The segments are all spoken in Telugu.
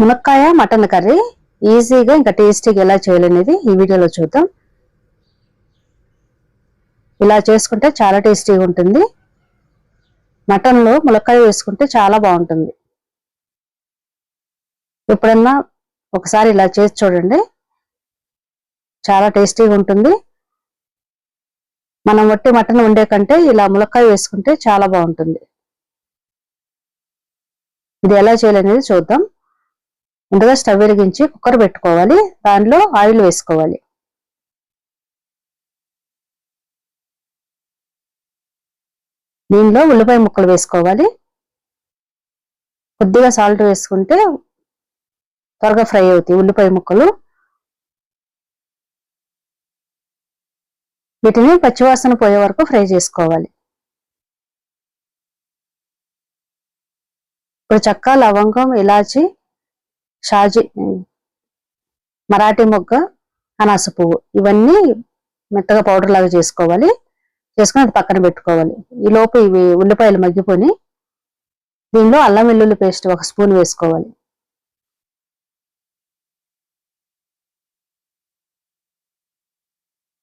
మునక్కాయ మటన్ కర్రీ. ఈజీగా ఇంకా టేస్టీగా ఎలా చేయాలనేది ఈ వీడియోలో చూద్దాం. ఇలా చేసుకుంటే చాలా టేస్టీగా ఉంటుంది. మటన్లో ములక్కాయ వేసుకుంటే చాలా బాగుంటుంది. ఎప్పుడన్నా ఒకసారి ఇలా చేసి చూడండి. చాలా టేస్టీగా ఉంటుంది. మనం వట్టి మటన్ వండే కంటే ఇలా ములక్కాయ వేసుకుంటే చాలా బాగుంటుంది. ఇది ఎలా చేయాలనేది చూద్దాం. ముందుగా స్టవ్ వెలిగించి కుక్కర్ పెట్టుకోవాలి. దానిలో ఆయిల్ వేసుకోవాలి. దీనిలో ఉల్లిపాయ ముక్కలు వేసుకోవాలి. కొద్దిగా సాల్ట్ వేసుకుంటే త్వరగా ఫ్రై అవుతాయి ఉల్లిపాయ ముక్కలు. వీటిని పచ్చివాసన పోయే వరకు ఫ్రై చేసుకోవాలి. ఇప్పుడు చక్క లవంగం ఇలాచి షాజీ మరాఠీ మొగ్గ అనాస పువ్వు. ఇవన్నీ మెత్తగా పౌడర్ లాగా చేసుకోవాలి. చేసుకుని అది పక్కన పెట్టుకోవాలి. ఈ లోపు ఇవి ఉల్లిపాయలు మగ్గిపోయి దీనిలో అల్లం వెల్లుల్లి పేస్ట్ ఒక స్పూన్ వేసుకోవాలి.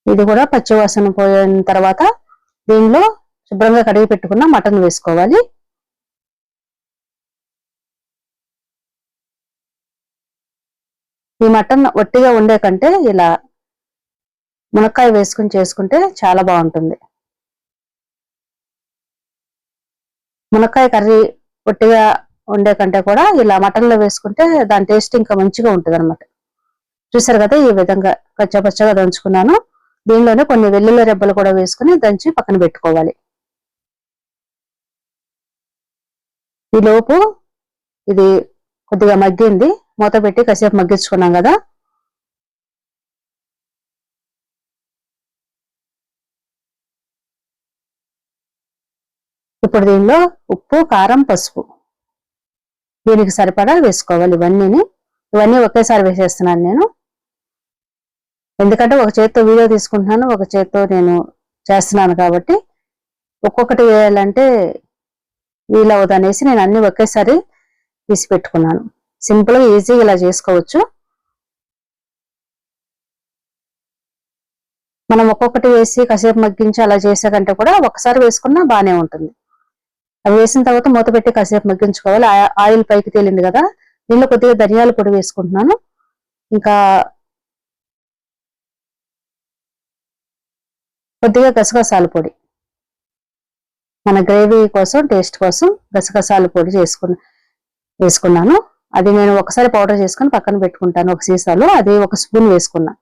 ఇది కూడా పచ్చివాసన పోయిన తర్వాత దీనిలో శుభ్రంగా కడిగి పెట్టుకున్న మటన్ వేసుకోవాలి. ఈ మటన్ ఒట్టిగా ఉండే కంటే ఇలా మునక్కాయ వేసుకుని చేసుకుంటే చాలా బాగుంటుంది. మునక్కాయ కర్రీ ఒట్టిగా ఉండే కంటే కూడా ఇలా మటన్లో వేసుకుంటే దాని టేస్ట్ ఇంకా మంచిగా ఉంటుంది అనమాట చూసారు కదా ఈ విధంగా పచ్చపచ్చగా దంచుకున్నాను. దీనిలోనే కొన్ని వెల్లుల్లి రెబ్బలు కూడా వేసుకుని దంచి పక్కన పెట్టుకోవాలి. ఈ లోపు ఇది కొద్దిగా మగ్గింది. మూత పెట్టి కాసేపు మగ్గించుకున్నాం కదా. ఇప్పుడు దీనిలో ఉప్పు కారం పసుపు. దీనికి సరిపడా వేసుకోవాలి ఇవన్నీ ఇవన్నీ ఒకేసారి వేసేస్తున్నాను నేను. ఎందుకంటే ఒక చేత్తో వీడియో తీసుకుంటున్నాను ఒక చేత్తో నేను చేస్తున్నాను కాబట్టి ఒక్కొక్కటి వేయాలంటే వీలవుదనేసి నేను అన్ని ఒకేసారి తీసి పెట్టుకున్నాను. సింపుల్గా ఈజీగా ఇలా చేసుకోవచ్చు. మనం ఒక్కొక్కటి వేసి కాసేపు మగ్గించి అలా చేసే కంటే కూడా ఒకసారి వేసుకున్నా బాగానే ఉంటుంది. అవి వేసిన తర్వాత మూత పెట్టి కాసేపు మగ్గించుకోవాలి. ఆయిల్ పైకి తేలింది కదా దీనిలో కొద్దిగా ధనియాల పొడి వేసుకుంటున్నాను. ఇంకా కొద్దిగా గసగసాల పొడి. మన గ్రేవీ కోసం టేస్ట్ కోసం గసగసాల పొడి చేసుకుని వేసుకున్నాను. అది నేను ఒకసారి పౌడర్ చేసుకుని పక్కన పెట్టుకుంటాను ఒక సీసాలో. అది ఒక స్పూన్ వేసుకున్నా.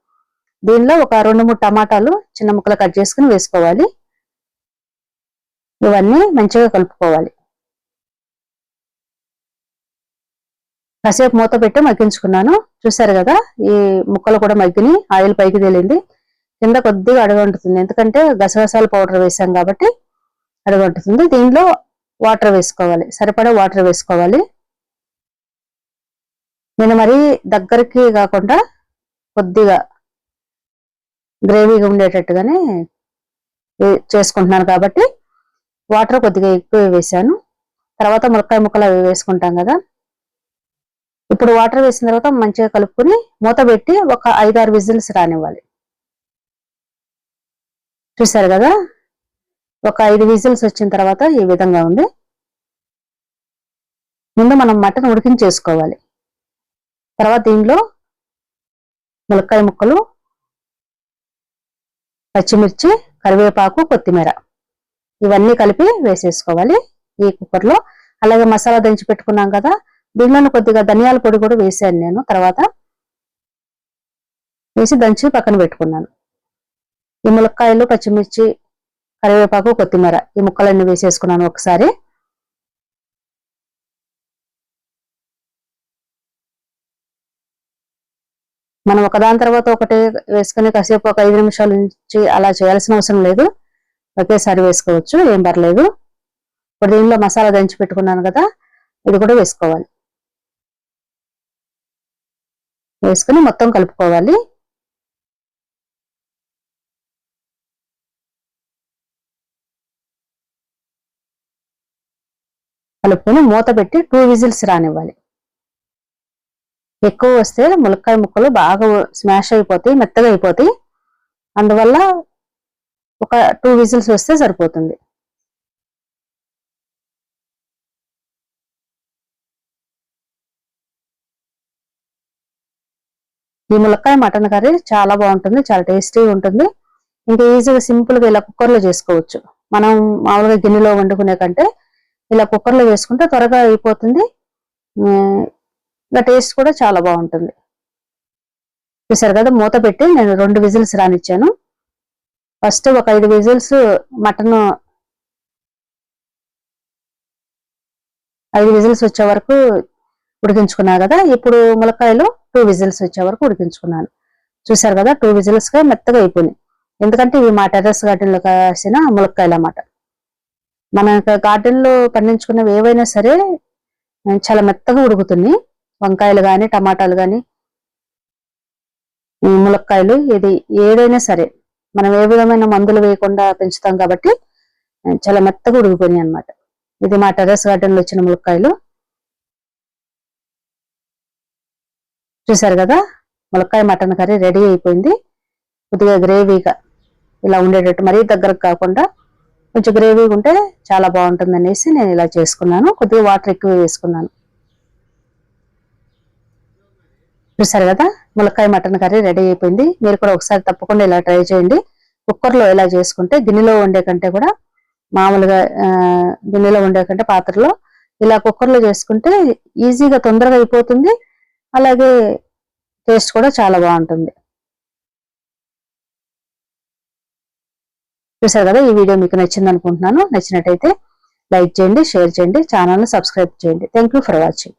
దీనిలో ఒక రెండు మూడు టమాటాలు చిన్న ముక్కలు కట్ చేసుకుని వేసుకోవాలి. ఇవన్నీ మంచిగా కలుపుకోవాలి. కాసేపు మూత పెట్టి మగ్గించుకున్నాను. చూసారు కదా ఈ ముక్కలు కూడా మగ్గిని ఆయిల్ పైకి తేలింది. కింద కొద్దిగా అడగంటుతుంది ఎందుకంటే గసగసాల పౌడర్ వేసాం కాబట్టి అడగంటుతుంది దీనిలో వాటర్ వేసుకోవాలి. సరిపడా వాటర్ వేసుకోవాలి. నేను మరీ దగ్గరికి కాకుండా కొద్దిగా గ్రేవీగా ఉండేటట్టుగానే చేసుకుంటున్నాను కాబట్టి వాటర్ కొద్దిగా ఎక్కువ వేసాను తర్వాత ములక్కాయ ముక్కలు అవి వేసుకుంటాం కదా. ఇప్పుడు వాటర్ వేసిన తర్వాత మంచిగా కలుపుకొని మూత పెట్టి ఒక ఐదారు విజిల్స్ రానివ్వాలి. చూసారు కదా? ఒక ఐదు విజిల్స్ వచ్చిన తర్వాత ఈ విధంగా ఉంది. ముందు మనం మటన్ ఉడికించేసుకోవాలి. తర్వాత దీనిలో ములక్కాయ ముక్కలు పచ్చిమిర్చి కరివేపాకు కొత్తిమీర. ఇవన్నీ కలిపి వేసేసుకోవాలి ఈ కుక్కర్లో. అలాగే మసాలా దంచి పెట్టుకున్నాం కదా దీనిలోనే కొద్దిగా ధనియాల పొడి కూడా వేసాను నేను. తర్వాత వేసి దంచి పక్కన పెట్టుకున్నాను. ఈ ములక్కాయలు పచ్చిమిర్చి కరివేపాకు కొత్తిమీర ఈ ముక్కలన్నీ వేసేసుకున్నాను ఒకసారి. మనం ఒకదాని తర్వాత ఒకటి వేసుకుని కాసేపు ఒక ఐదు నిమిషాల నుంచి అలా చేయాల్సిన అవసరం లేదు. ఒకేసారి వేసుకోవచ్చు ఏం పర్లేదు. ఇప్పుడు దీనిలో మసాలా దంచి పెట్టుకున్నాను కదా ఇది కూడా వేసుకోవాలి. వేసుకుని మొత్తం కలుపుకోవాలి. కలుపుకొని మూత పెట్టి టూ విజిల్స్ రానివ్వాలి. ఎక్కువ వస్తే ములక్కాయ ముక్కలు బాగా స్మాష్ అయిపోతాయి మెత్తగా అయిపోతాయి. అందువల్ల ఒక టూ విజిల్స్ వస్తే సరిపోతుంది. ఈ ములక్కాయ మటన్ కర్రీ చాలా బాగుంటుంది చాలా టేస్టీగా ఉంటుంది. ఇంకా ఈజీగా సింపుల్గా ఇలా కుక్కర్లో చేసుకోవచ్చు. మనం మామూలుగా గిన్నెలో వండుకునే కంటే ఇలా కుక్కర్లో వేసుకుంటే త్వరగా అయిపోతుంది. ఇంకా టేస్ట్ కూడా చాలా బాగుంటుంది. చూసారు కదా మూత పెట్టి నేను రెండు విజిల్స్ రానిచ్చాను. ఫస్ట్ ఒక ఐదు విజిల్స్ మటన్ ఐదు విజిల్స్ వచ్చే వరకు ఉడికించుకున్నా కదా ఇప్పుడు ములక్కాయలు టూ విజిల్స్ వచ్చే వరకు ఉడికించుకున్నాను. చూసారు కదా టూ విజిల్స్గా మెత్తగా అయిపోయినాయి. ఎందుకంటే ఇవి మా టెర్రస్ గార్డెన్లో కాసిన ములక్కాయలు అన్నమాట. మన గార్డెన్లో పండించుకున్నవి ఏవైనా సరే చాలా మెత్తగా ఉడుకుతున్నాయి. వంకాయలు కానీ టమాటాలు కానీ ములక్కాయలు ఇది ఏదైనా సరే మనం ఏ విధమైన మందులు వేయకుండా పెంచుతాం కాబట్టి చాలా మెత్తగా ఉడికిపోయినాయి అనమాట ఇది మా టెర్రస్ గార్డెన్లో వచ్చిన ములక్కాయలు. చూసారు కదా? ములక్కాయ మటన్ కర్రీ రెడీ అయిపోయింది. కొద్దిగా గ్రేవీగా ఇలా ఉండేటట్టు మరీ దగ్గరకు కాకుండా కొంచెం గ్రేవీగా ఉంటే చాలా బాగుంటుంది అనేసి నేను ఇలా చేసుకున్నాను. కొద్దిగా వాటర్ ఎక్కువ వేసుకున్నాను. చూసారు కదా? ములక్కాయ మటన్ కర్రీ రెడీ అయిపోయింది. మీరు కూడా ఒకసారి తప్పకుండా ఇలా ట్రై చేయండి. కుక్కర్లో ఇలా చేసుకుంటే గిన్నెలో వండే కంటే కూడా మామూలుగా గిన్నెలో వండే కంటే పాత్రలో ఇలా కుక్కర్లో చేసుకుంటే ఈజీగా తొందరగా అయిపోతుంది. అలాగే టేస్ట్ కూడా చాలా బాగుంటుంది. చూసారు కదా? ఈ వీడియో మీకు నచ్చింది అనుకుంటున్నాను. నచ్చినట్టయితే లైక్ చేయండి షేర్ చేయండి ఛానల్ని సబ్స్క్రైబ్ చేయండి. Thank for watching